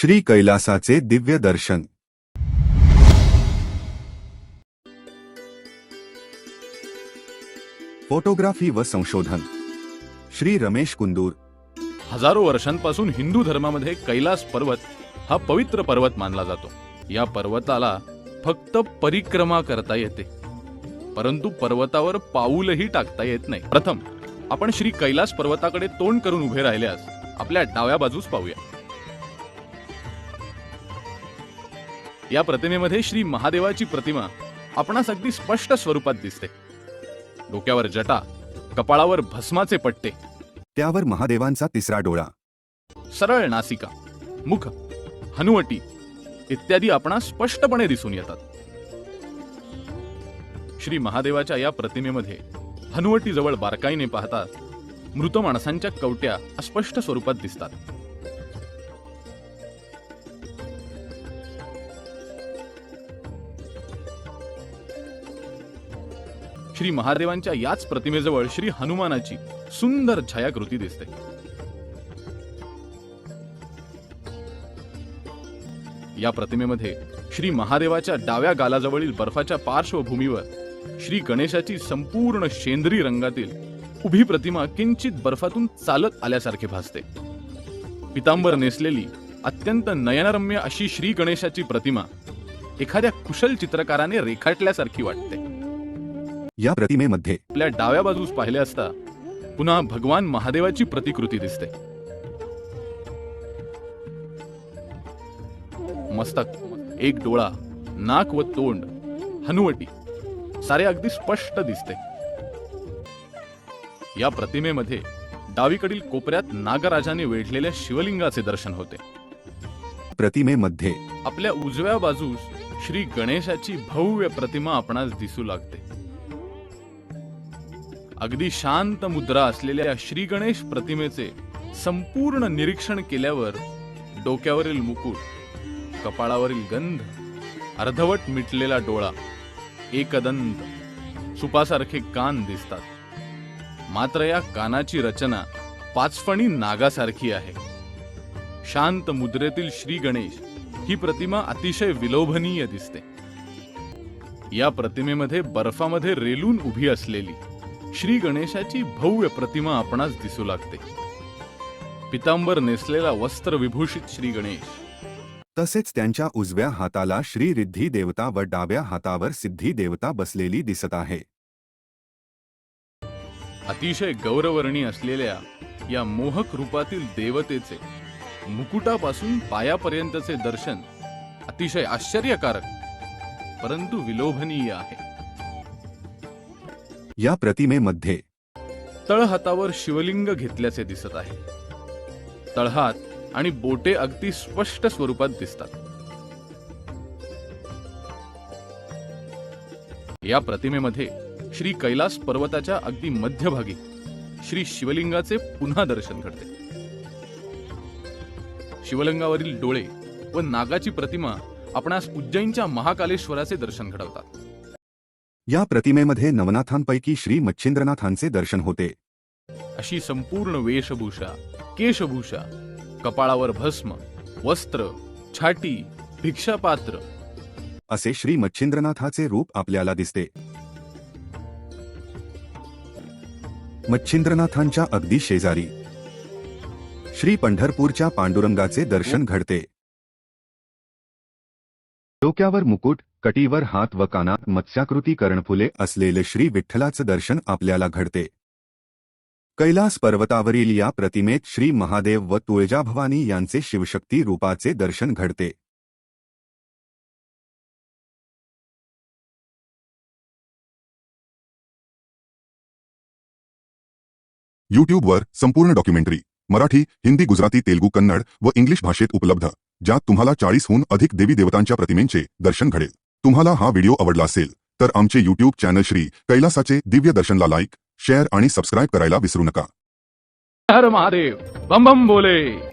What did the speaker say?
श्री कैलासाचे दिव्य दर्शन. फोटोग्राफी व संशोधन. श्री रमेश कुंदूर. हजारो वर्षांपासून हिंदू धर्मामध्ये कैलास पर्वत हा पवित्र पर्वत मानला जातो. या पर्वताला फक्त परिक्रमा करता येते. परंतु पर्वतावर पाऊलही टाकता येत नाही. प्रथम आपण श्री कैलास पर्वताकडे तोंड करून उभे राहिल्यास आपल्या डाव्या बाजूस पाहूया. या प्रतिमेमध्ये श्री महादेवाची प्रतिमा आपणास अगदी स्पष्ट स्वरूपात दिसते. डोक्यावर जटा कपाळावर भस्माचे पट्टे. त्यावर महादेवांचा तिसरा डोळा. सरळ नासिका मुख हनुवटी इत्यादी आपणास स्पष्टपणे दिसून येतात. श्री महादेवाच्या या प्रतिमेमध्ये हनुवटीजवळ बारकाईने पाहता मृत माणसांच्या कवट्या अस्पष्ट स्वरूपात दिसतात. श्री महादेवांच्या याच प्रतिमेजवळ श्री हनुमानाची सुंदर छायाकृती दिसते. या प्रतिमेमध्ये श्री महादेवाच्या डाव्या गालाजवळील बर्फाच्या पार्श्वभूमीवर श्री गणेशाची संपूर्ण शेंद्री रंगातील उभी प्रतिमा किंचित बर्फातून चालत आल्यासारखे भासते. पितांबर नेसलेली अत्यंत नयनरम्य अशी श्री गणेशाची प्रतिमा एखाद्या कुशल चित्रकाराने रेखाटल्यासारखी वाटते. या प्रतिमेमध्ये आपल्या डाव्या बाजूस पाहिले असता पुन्हा भगवान महादेवाची प्रतिकृती दिसते. मस्तक एक डोळा नाक व तोंड हनुवटी सारे अगदी स्पष्ट दिसते. या प्रतिमेमध्ये डावीकडील कोपऱ्यात नागराजाने वेढलेल्या शिवलिंगाचे दर्शन होते. प्रतिमेमध्ये आपल्या उजव्या बाजूस श्री गणेशाची भव्य प्रतिमा आपणास दिसू लागते. अगदी शांत मुद्रा असलेल्या या श्री गणेश प्रतिमेचे संपूर्ण निरीक्षण केल्यावर डोक्यावरील मुकुट कपाळावरील गंध अर्धवट मिटलेला डोळा एकदंत सुपासारखे कान दिसतात. मात्र या कानाची रचना पाचफणी नागासारखी आहे. शांत मुद्रेतील श्री गणेश ही प्रतिमा अतिशय विलोभनीय दिसते. या प्रतिमेमध्ये बर्फामध्ये रेलून उभी असलेली श्री गणेशाची भव्य प्रतिमा आपणास दिसू लागते. पितांबर नेसलेला वस्त्र विभूषित श्री गणेश. तसेच त्यांच्या उजव्या हाताला श्री रिद्धी देवता व डाव्या हातावर सिद्धी देवता बसलेली दिसत आहे. अतिशय गौरवर्णी असलेल्या या मोहक रूपातील देवतेचे मुकुटापासून पायापर्यंतचे दर्शन अतिशय आश्चर्यकारक परंतु विलोभनीय आहे. या प्रतिमेमध्ये. तळहातावर शिवलिंग घेतल्याचे दिसत आहे. तळहात आणि बोटे अगदी स्पष्ट स्वरूपात दिसतात. या प्रतिमेमध्ये श्री कैलास पर्वताच्या अगदी मध्यभागी श्री शिवलिंगाचे पुन्हा दर्शन घडते. शिवलिंगावरील डोळे व नागाची प्रतिमा आपणास उज्जैनच्या महाकालेश्वराचे दर्शन घडवतात. या प्रतिमेमध्ये नवनाथांपैकी श्री मच्छिंद्रनाथांचे दर्शन होते. अशी संपूर्ण वेशभूषा केशभूषा कपाळावर भस्म वस्त्र छाटी भिक्षापात्र असे श्री मच्छिंद्रनाथाचे रूप आपल्याला दिसते. मच्छिंद्रनाथांच्या अगदी शेजारी श्री पंढरपूरच्या पांडुरंगाचे दर्शन घडते. डोक्यावर मुकुट कटीवर हात व कानात मत्स्याकृती कर्णफुले असलेले श्री विठ्ठलाचं दर्शन आपल्याला घडते. कैलास पर्वतावरील या प्रतिमेत श्री महादेव व तुळजाभवानी यांचे शिवशक्ती रूपाचे दर्शन घडते. यूट्यूबवर संपूर्ण डॉक्युमेंटरी मराठी हिंदी गुजराती तेलुगू कन्नड व इंग्लिश भाषेत उपलब्ध. ज्यात तुम्हाला चाळीसहून अधिक देवी देवतांच्या प्रतिमेंचे दर्शन घडेल. तुम्हाला हा व्हिडिओ आवडला असेल तर आमचे यूट्यूब चॅनल श्री कैलासाचे दिव्य दर्शनला लाईक शेअर आणि सबस्क्राईब करायला विसरू नका. हर महादेव बम बम बोले.